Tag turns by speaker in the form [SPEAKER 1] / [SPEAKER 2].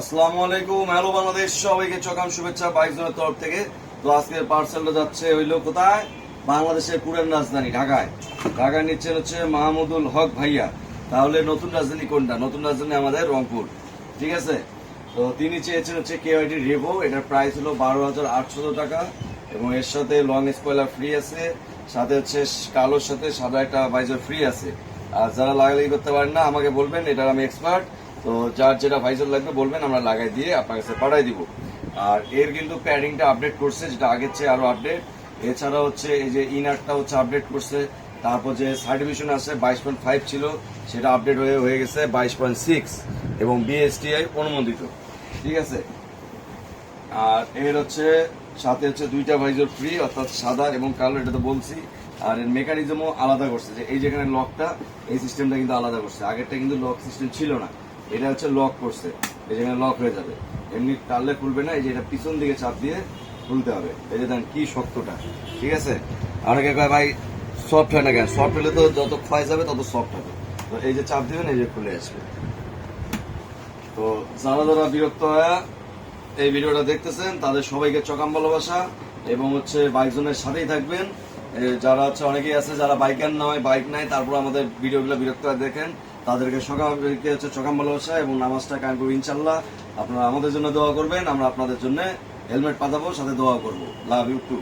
[SPEAKER 1] আসসালামু আলাইকুম। হ্যালো বাংলাদেশ, সবাইকে চকাম শুভেচ্ছা বাইক জনের তরফ থেকে। তো আজকের পার্সেলটা যাচ্ছে হইল কোথায়? বাংলাদেশের পুরান রাজধানী, ঢাকায়। ঢাকায় নিচ্ছেন হচ্ছে মাহমুদুল হক ভাইয়া। তাহলে নতুন রাজধানী কোনটা? নতুন রাজধানী আমাদের রংপুর। ঠিক আছে? তো তিনি চেয়েছেন হচ্ছে কেওয়াইটি রেভো। এটার প্রাইস হলো বারো হাজার আটশো টাকা এবং এর সাথে লং স্পয়লার ফ্রি আছে। সাথে হচ্ছে কালোর সাথে সাদা একটা ভাইজার ফ্রি আছে। আর যারা লাগালাগি করতে পারেন না, আমাকে বলবেন, এটার আমি এক্সপার্ট তো যার যেটা ভাইজার লাগবে বলবেন, আমরা লাগাই দিয়ে আপনার কাছে পাঠাই দিব। আর এর কিন্তু প্যাডিংটা আপডেট করছে, যেটা আগের চেয়ে আরও আপডেট এছাড়া হচ্ছে এই যে ইনারটা হচ্ছে আপডেট করছে, তারপর যে সার্টিফিকেশন আছে, বাইশ পয়েন্ট ফাইভ ছিল, সেটা আপডেট হয়ে হয়ে গেছে বাইশ পয়েন্ট সিক্স এবং বিএসটিআই অনুমোদিত। ঠিক আছে? আর এর হচ্ছে, সাথে হচ্ছে দুইটা ভাইজর ফ্রি অর্থাৎ সাদা এবং কালো, এটা তো বলছি। আর এর মেকানিজমও আলাদা করছে, যে এই যেখানে লকটা এই সিস্টেমটা কিন্তু আলাদা করছে। আগেরটা কিন্তু লক সিস্টেম ছিল না। এটা হচ্ছে লক করছে। এই যেখানে লক হয়ে যাবে। এমনি টানলে খুলবে না, এই যে এটা পিছন দিকে চাপ দিয়ে খুলতে হবে। এই যে দেন কি শক্তটা, ঠিক আছে? অনেকে কয়, ভাই সফট হয় না কেন? সফট হলে তো যত ক্ষয় যাবে তত সফট হবে। তো এই যে চাপ দিবেন, এই যে খুলে আসবে। তো যারা যারা বিরক্ত হয়ে এই ভিডিওটা দেখতেছেন, তাদের সবাইকে চকাম ভালোবাসা এবং হচ্ছে বাইকজনের সাথেই থাকবেন। যারা হচ্ছে অনেকেই আছে যারা বাইকার নয়, বাইক নাই, তারপর আমাদের ভিডিওগুলো বিরক্ত হয়ে দেখেন। তাদেরকে সকালকে হচ্ছে সকাম ভালোবাসা এবং নামাজটা কায়েম করব ইনশাল্লাহ আপনারা আমাদের জন্য দোয়া করবেন, আমরা আপনাদের জন্য হেলমেট পাতাবো সাথে দোয়া করব। Love you too.